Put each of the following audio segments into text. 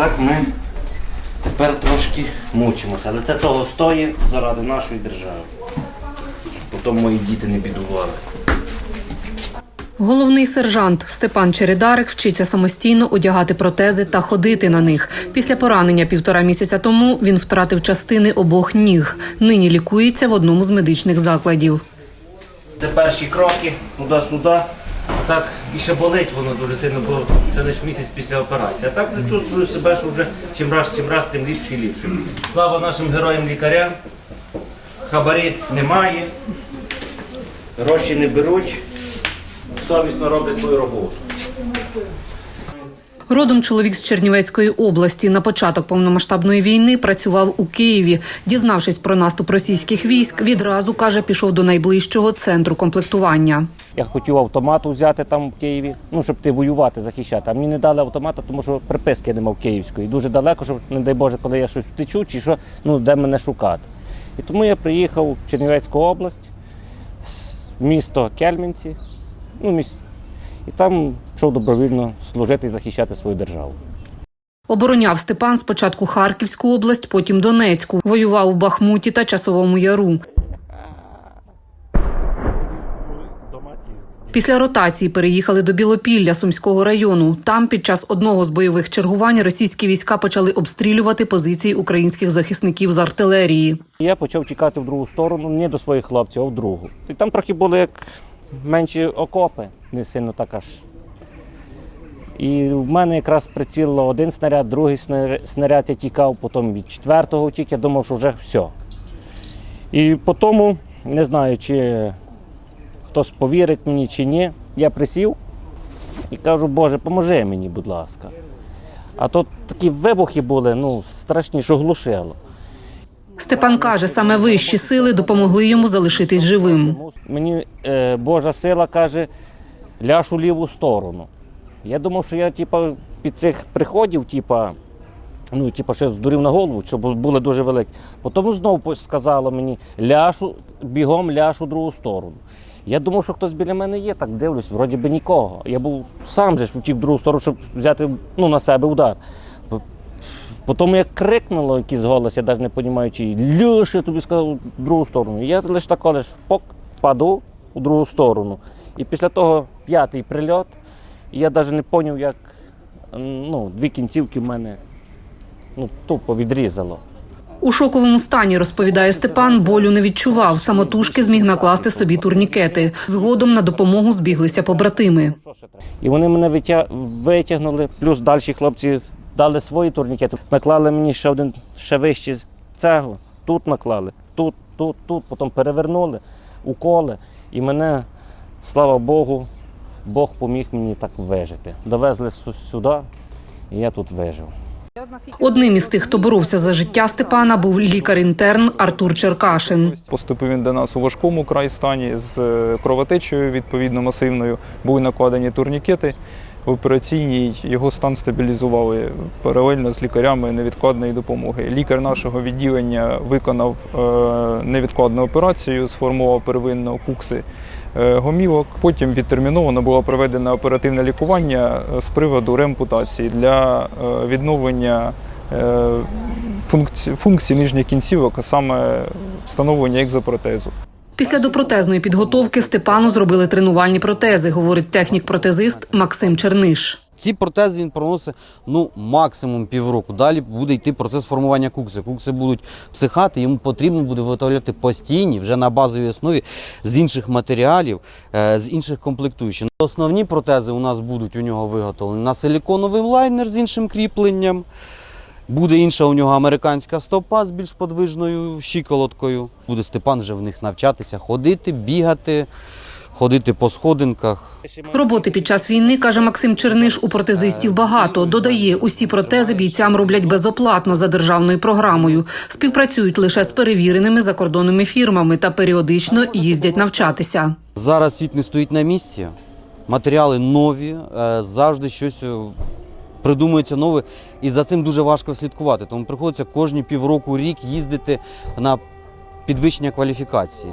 так ми тепер трошки мучимося. Але це того стоїть заради нашої держави. Щоб Потім мої діти не бідували. Головний сержант Степан Чередарик вчиться самостійно одягати протези та ходити на них. Після поранення півтора місяця тому він втратив частини обох ніг. Нині лікується в одному з медичних закладів. Це перші кроки туди-сюди. Так і ще болить воно дуже сильно, бо ще лише місяць після операції. А так вже чувствую себе, що вже чим раз, чим раз, тим ліпше і ліпше. Слава нашим героям-лікарям. Хабарі немає, гроші не беруть, совісно роблять свою роботу. Родом чоловік з Чернівецької області на початок повномасштабної війни працював у Києві. Дізнавшись про наступ російських військ, відразу каже, пішов до найближчого центру комплектування. Я хотів автомат взяти там в Києві, ну щоб ти воювати, захищати. А мені не дали автомата, тому що приписки не мав київської. Дуже далеко, щоб, не дай Боже, коли я щось втечу, чи що, ну де мене шукати. І тому я приїхав в Чернівецьку область, місто Кельмінці, ну, міс... і там пішов добровільно служити і захищати свою державу. Обороняв Степан спочатку Харківську область, потім Донецьку. Воював у Бахмуті та Часовому Яру. Після ротації переїхали до Білопілля Сумського району. Там під час одного з бойових чергувань російські війська почали обстрілювати позиції українських захисників з артилерії. Я почав тікати в другу сторону, не до своїх хлопців, а в другу. І там трохи були як менші окопи, не сильно так аж. І в мене якраз прицілило один снаряд, другий снаряд, я тікав, потім від четвертого втік, я думав, що вже все. І по тому, не знаю, чи хтось повірить мені чи ні, я присів і кажу, Боже, поможи мені, будь ласка. А тут такі вибухи були, ну, страшні, що глушило. Степан каже, саме вищі сили допомогли йому залишитись живим. Мені е, Божа сила каже, ляж у ліву сторону. Я думав, що я типа, під цих приходів, типа, ну, типа, ще здурів на голову, щоб були дуже великі. Потім знову сказала мені, ляж, у- бігом ляж у другу сторону. Я думав, що хтось біля мене є, так дивлюсь, вроді би нікого. Я був сам же ж втік в другу сторону, щоб взяти ну, на себе удар. Потім як крикнуло якийсь голос, я навіть не розумію, чи Люш, я тобі сказав в другу сторону. Я лише тако лиш пок, паду у другу сторону. І після того п'ятий прильот, і я навіть не зрозумів, як ну, дві кінцівки в мене ну, тупо відрізало. У шоковому стані, розповідає Степан, болю не відчував. Самотужки зміг накласти собі турнікети. Згодом на допомогу збіглися побратими. І вони мене витягнули, плюс далі хлопці дали свої турнікети. Наклали мені ще один ще вище з цього. Тут наклали, тут, тут, тут, потім перевернули, уколи. І мене, слава Богу, Бог поміг мені так вижити. Довезли сюди, і я тут вижив. Одним із тих, хто боровся за життя Степана, був лікар-інтерн Артур Черкашин. Поступив він до нас у важкому край стані з е, кровотечею, відповідно масивною. Були накладені турнікети. В операційній його стан стабілізували паралельно з лікарями невідкладної допомоги. Лікар нашого відділення виконав е, невідкладну операцію, сформував первинно кукси е, гомілок. Потім відтерміновано було проведено оперативне лікування е, з приводу реампутації для відновлення функцій нижніх кінцівок, а саме встановлення екзопротезу. Після допротезної підготовки Степану зробили тренувальні протези, говорить технік-протезист Максим Черниш. Ці протези він проносить ну, максимум півроку. Далі буде йти процес формування кукси. Кукси будуть всихати, йому потрібно буде виготовляти постійні, вже на базовій основі з інших матеріалів, е, з інших комплектуючих. Основні протези у нас будуть у нього виготовлені на силіконовий лайнер з іншим кріпленням. Буде інша у нього американська стопа з більш подвижною щиколоткою. Буде Степан вже в них навчатися ходити, бігати, ходити по сходинках. Роботи під час війни, каже Максим Черниш, у протезистів багато. Додає, усі протези бійцям роблять безоплатно за державною програмою. Співпрацюють лише з перевіреними закордонними фірмами та періодично їздять навчатися. Зараз світ не стоїть на місці, матеріали нові, е, завжди щось е, придумується нове, і за цим дуже важко слідкувати. Тому приходиться кожні півроку рік їздити на підвищення кваліфікації.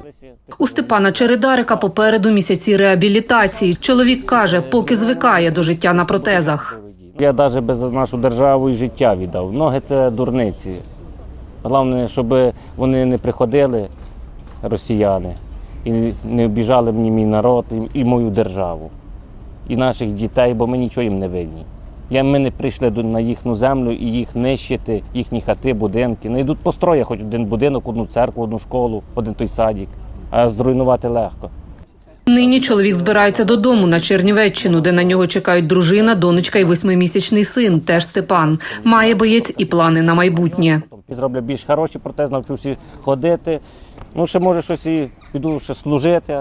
У Степана Чередарика попереду місяці реабілітації. Чоловік каже, поки звикає до життя на протезах. Я навіть без нашу державу і життя віддав. Ноги це дурниці. Головне, щоб вони не приходили, росіяни, і не обіжали мені мій народ і, і мою державу, і наших дітей, бо ми нічого їм не винні. Ми не прийшли на їхню землю і їх нищити, їхні хати, будинки. Не йдуть построє хоч один будинок, одну церкву, одну школу, один той садик, а зруйнувати легко. Нині чоловік збирається додому на Чернівеччину, де на нього чекають дружина, донечка і восьмимісячний син, теж Степан. Має боєць і плани на майбутнє. Зроблю більш хороші протези, навчуся всі Ну, ще може щось і піду ще служити.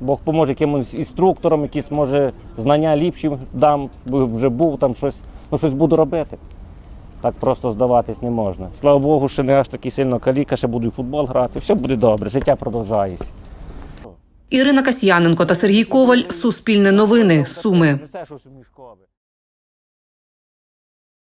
Бог поможе якимось інструктором, якісь може знання ліпші дам, вже був там щось, ну щось буду робити. Так просто здаватись не можна. Слава Богу, ще не аж такий сильно каліка, ще буду і футбол грати. Все буде добре, життя продовжається. Ірина Касьяненко та Сергій Коваль. Суспільне новини. Суми.